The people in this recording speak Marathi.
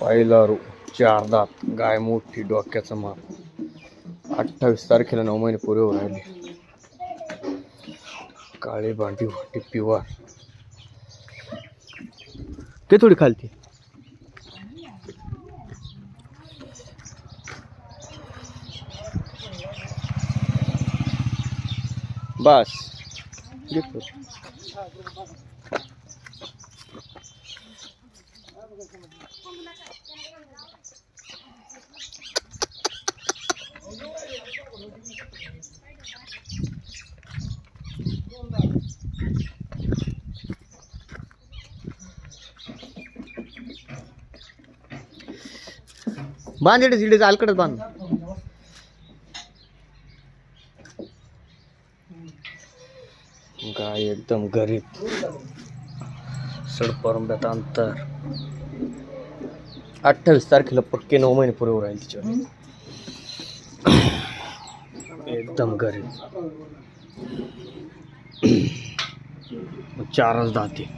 पहिला रू चार दात गाय मोठी डोक्याचं माप. अठ्ठावीस तारखेला नऊ महिने पुरे होऊन राहिले. काळी भांडी वाटी पिवार. ते थोडी खालती. बस. घेतो बांध इकडे इकडे अलकडच बांध. गाय एकदम गरीब. सडपरंब्यात अंतर. अठ्ठावीस तारखेला पक्के नऊ महिने पुरे राहील तिच्यावर. एकदम गरीब. चारच दाते